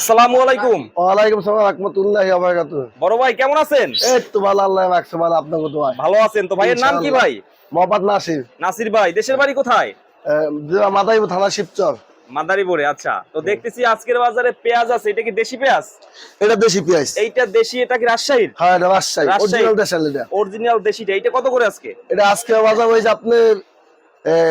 আসসালামু আলাইকুম। ওয়ালাইকুম সালাম রহমতুল্লাহ আবরাকাতু বড় ভাই কেমন আছেন? এই তো ভালো আল্লাহ রাখছে ভালো আপনাকে দোয়া। ভালো আছেন তো ভাইয়ের নাম কি ভাই? মোহাম্মদ নাসির। নাসির ভাই দেশের বাড়ি কোথায়? মাদাইবু থানা শিবচর। মাদারীপুরে আচ্ছা। তো দেখতেছি আজকের বাজারে পেঁয়াজ আছে এটা কি দেশি পেঁয়াজ? এটা দেশি পেঁয়াজ। এইটা দেশি এটা কি রাজশাহীর? হ্যাঁ এটা রাজশাহী। রাজশাহী। অরিজিনাল দেশাল এটা। অরিজিনাল দেশিটা। এটা কত করে আজকে? এটা আজকে বাজার হয়েছে আপনার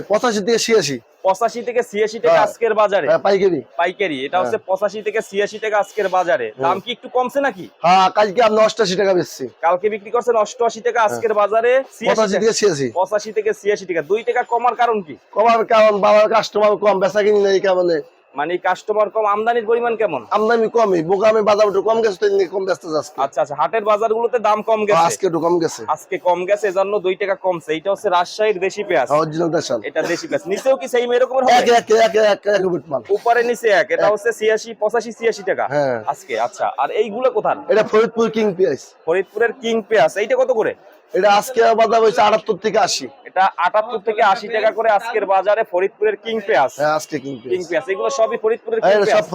পঁচাশি থেকে ছিয়াশি। পঁচাশি থেকে ছিয়াশি টাকা হ্যাঁ। আজকের বাজারে। হ্যাঁ, পাইকারি। পাইকারি এটা হচ্ছে পঁচাশি থেকে ছিয়াশি টাকা আজকের বাজারে। দাম কি একটু কমছে নাকি? হ্যাঁ কালকে আপনি অষ্টাশি টাকা বেচছি। কালকে বিক্রি করছেন অষ্টআশি টাকা আজকের বাজারে পঁচাশি থেকে ছিয়াশি। পঁচাশি থেকে ছিয়াশি টাকা। দুই টাকা কমার কারণ কি? কমার কারণ বাবার কাস্টমার কম বেচা কিনি নেই কারণে। মানে কাস্টমার কম আমদানির পরিমাণ কেমন? আমদানি কমই বোকামে বাজার একটু কম গেছে কম ব্যস্ত যাচ্ছে। আচ্ছা আচ্ছা হাটের বাজারগুলোতে দাম কম গেছে? আজকে একটু কম গেছে। আজকে কম গেছে এজন্য দুই টাকা কমছে। এটা হচ্ছে রাজশাহীর দেশি পেঁয়াজ। অরিজিনাল দেশাল এটা দেশি পেঁয়াজ। নিচেও কি সেই এরকমের এক হবে? এক এক এক এক বুট মাল। উপরে নিচে এক। এটা হচ্ছে ছিয়াশি পঁচাশি ছিয়াশি টাকা হ্যাঁ। আজকে আচ্ছা। আর এইগুলো কোথার? এটা ফরিদপুর কিং পেঁয়াজ। ফরিদপুরের কিং পেঁয়াজ। এইটা কত করে? এটা আজকে বাজার হয়েছে আটাত্তর থেকে আশি। এটা আটাত্তর থেকে আশি টাকা করে আজকের বাজারে ফরিদপুরের কিং পেঁয়াজ। হ্যাঁ আজকে কিং কিং পেঁয়াজ এগুলো সবই ফরিদপুরের হ্যাঁ, সব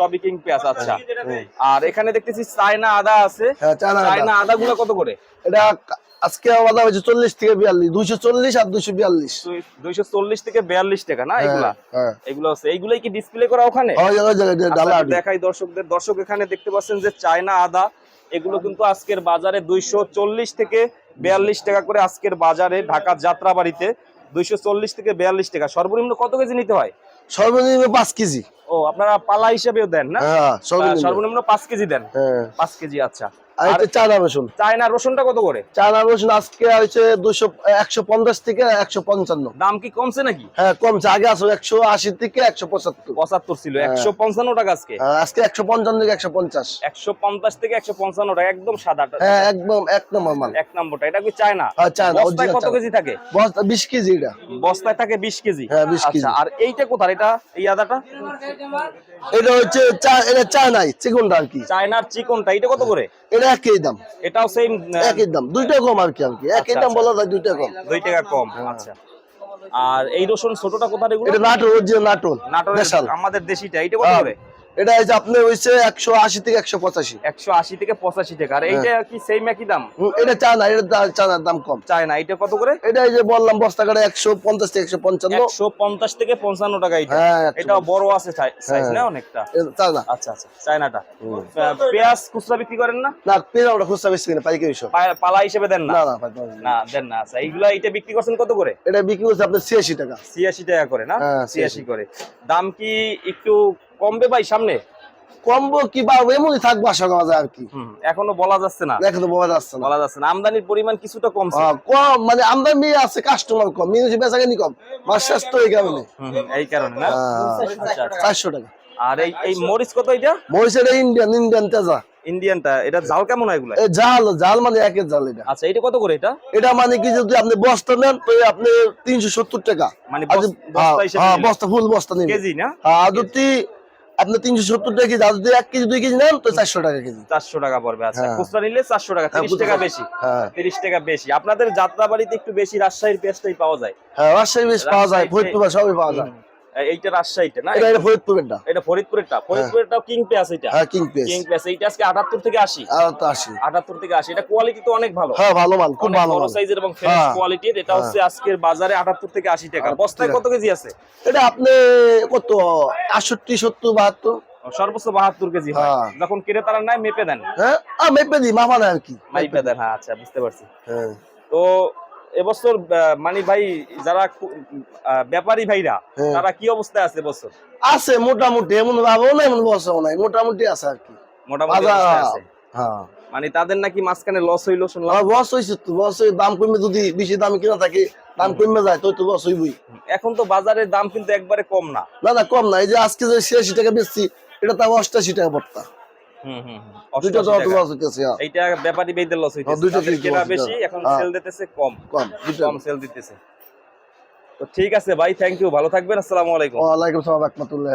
সবই কিং পেঁয়াজ আচ্ছা। আর এখানে দেখতেছি চায়না আদা আছে। হ্যাঁ চায়না আদা। গুলো কত করে? এটা আজকে বাজার হয়েছে চল্লিশ থেকে বিয়াল্লিশ দুইশো চল্লিশ আর দুইশো বিয়াল্লিশ। দুইশো চল্লিশ থেকে বিয়াল্লিশ টাকা না এগুলা? হ্যাঁ। এগুলো আছে। এইগুলাই কি ডিসপ্লে করা ওখানে? আচ্ছা, দেখাই দর্শকদের। দর্শক এখানে দেখতে পাচ্ছেন যে চায়না আদা এগুলো কিন্তু আজকের বাজারে দুইশো চল্লিশ থেকে বিয়াল্লিশ টাকা করে আজকের বাজারে ঢাকা যাত্রাবাড়িতে দুইশো চল্লিশ থেকে বিয়াল্লিশ টাকা। সর্বনিম্ন কত কেজি নিতে হয়? সর্বনিম্ন পাঁচ কেজি। ও আপনারা পালা হিসেবেও দেন না? হ্যাঁ সর্বনিম্ন। পাঁচ কেজি দেন। হ্যাঁ। পাঁচ কেজি আচ্ছা। আর এটা চায়না রসুন। চায়না রসুনটা কত করে? চায়না রসুন আজকে দুশো একশো পঞ্চাশ থেকে একশো পঞ্চান্ন। দাম কি কমছে নাকি? হ্যাঁ কমছে। আগে আসো একশো আশি থেকে একশো পঁচাত্তর। পঁচাত্তর ছিল হ্যাঁ। একশো পঞ্চান্ন টাকা আজকে? হ্যাঁ, আজকে একশো পঞ্চান্ন থেকে একশো পঞ্চাশ। একশো পঞ্চাশ থেকে একশো পঞ্চান্ন টাকা একদম হ্যাঁ একদম এক নম্বর মাল এক নম্বরটা এটা কি চায়না? চায়না বস্তায় original কত কেজি থাকে? বস্তা বিশ কেজি এটা। বস্তায় থাকে বিশ কেজি? হ্যাঁ, 20 কেজি। আচ্ছা, আর এইটা কোথায়? এটা এই আদাটা? এটা হচ্ছে চা- এটা চায়নাই চিকনটা আর কি। চায়নার চিকনটা এটা কত করে? এটা একই দাম। এটাও সেম একই দাম। দুইটা কম আর কি আর কি। একই আচ্ছা, দাম আচ্ছা। বলা যায় দুইটা কম। দুই টাকা কম আচ্ছা। আর এই রসুন ছোটটা কোথায় এগুলো? এটা নাটোর যে নাটোর। নাটোরের আমাদের দেশিটা এটা কত হ্যাঁ। করে এটা হচ্ছে আপনার হইছে একশো আশি থেকে একশো পঁচাশি। একশো আশি থেকে পঁচাশি টাকা। আর এইটা হ্যাঁ। কি সেম একই দাম? এটা চায়না এটা দা- চায়নার দাম কম। চায়না এটা কত করে? এটা এই যে বললাম বস্তা একশো পঞ্চাশ থেকে একশো পঞ্চান্ন। একশো পঞ্চাশ থেকে পঞ্চান্ন টাকা এটা হ্যাঁ, এটা বড় আছে সাইজ হ্যাঁ। না অনেকটা? এটা চায়না। আচ্ছা আচ্ছা চায়নাটা। পেঁয়াজ খুচরা বিক্রি করেন না? না পেয়ে ওটা খুচরা বেশি কিনে পাইকারি সব। পা- পালা হিসেবে দেন না? না না না। না দেন না। আচ্ছা এইগুলা এটা বিক্রি করছেন কত করে? এটা বিক্রি করছে আপনার ছিয়াশি টাকা। ছিয়াশি টাকা করে না? হ্যাঁ, ছিয়াশি। করে। দাম কি একটু কমবে ভাই সামনে? কমবো কি বা এমনই থাকব আশা করা যায় আর কি। এখনও বলা যাচ্ছে না। তো বোঝা যাচ্ছে না। বলা যাচ্ছে না। আমদানির পরিমাণ কিছুটা কমছে। হ্যাঁ, কম মানে আমদানি আছে কাস্টমার কম মিনিমাম বেচা কেনি কম। মাছ শেষ তো এই কারণে। এই কারণে না? আচ্ছা, আচ্ছা। চারশো টাকা। আর এই এই মরিচ কত এটা? মরিচের ইন্ডিয়ান ইন্ডিয়ান তেজা। ইন্ডিয়ানটা এটা জাল কেমন হয় এগুলা? জাল জাল মানে একের জাল এটা। আচ্ছা এটা কত করে এটা? এটা মানে কি যদি আপনি বস্তা নেন তো আপনি তিনশো সত্তর টাকা। মানে বস্তা হ্যাঁ, হ্যাঁ, বস্তা ফুল বস্তা নেবেন কেজি না? আর যদি আপনি তিনশো সত্তর টাকা কেজি যদি এক কেজি দুই কেজি নেন তো চারশো টাকা কেজি। চারশো টাকা পড়বে আচ্ছা। হ্যাঁ। খুচরা নিলে চারশো টাকা হ্যাঁ, তিরিশ টাকা বেশি। হ্যাঁ। তিরিশ টাকা বেশি। আপনাদের যাত্রা বাড়িতে একটু বেশি রাজশাহীর পেঁয়াজটাই পাওয়া যায়। হ্যাঁ রাজশাহীর বেশ পাওয়া যায় ফরিদপুর সবই পাওয়া যায়। এইটা রাজশাহীতে না? এটা ফরিদপুরেরটা। এটা ফরিদপুরেরটা। ফরিদপুরেরটাও কিং পেঁয়াজ এটা। হ্যাঁ কিং পেস কিং পেঁয়াজ এইটা আজকে আটাত্তর থেকে আশি। আর তো আসি আটাত্তর থেকে আশি। এটা কোয়ালিটি তো অনেক ভালো। হ্যাঁ ভালো মাল খুব ভালো বড় সাইজের এবং ফ্রেশ হ্যাঁ। কোয়ালিটির এটা হচ্ছে আজকের বাজারে আটাত্তর থেকে আশি টাকা বস্তায় কত কেজি আছে? এটা আপনি কত? আটষট্টি সত্তর বাহাত্তর? সর্বোচ্চ বাহাত্তর কেজি হয়। হ্যাঁ। যখন ক্রেতারা নেয় মেপে দেন। হ্যাঁ? মেপে দিই মামা না আর কি। মেপে দেন হ্যাঁ আচ্ছা বুঝতে পারছি। হ্যাঁ। তো এবছর মানে ভাই যারা ব্যাপারী ভাইরা হ্যাঁ। তারা কি অবস্থায় আছে এবছর? আছে মোটামুটি এমন ভাবও না এমন বসাও নাই মোটামুটি আছে আর কি। মোটামুটি আছে। হ্যাঁ। মানে তাদের নাকি মাঝখানে লস হইল শুনলাম। বস হয়েছে তো বস হয়ে দাম কমে যদি বেশি দামে কিনা থাকে দাম কমে যায় তো তো লস হইবই। এখন তো বাজারের দাম কিন্তু একবারে কম না। না না কম না এই যে আজকে যে ছিয়াশি টাকা বেচছি এটা তাও অষ্টাশি টাকা পড়তা হুম হুম হুম। দুইটা তো 88 অত টাকা। লস হইতেছে হ্যাঁ। এইটা ব্যাপারী বেদের লস হইতেছে দুটো কেনা বেশি এখন হ্যাঁ। সেল দিতেছে কম কম কম সেল দিতেছে তো ঠিক আছে ভাই থ্যাংক ইউ ভালো থাকবেন আসসালামু আলাইকুম রহমতুল্লাহ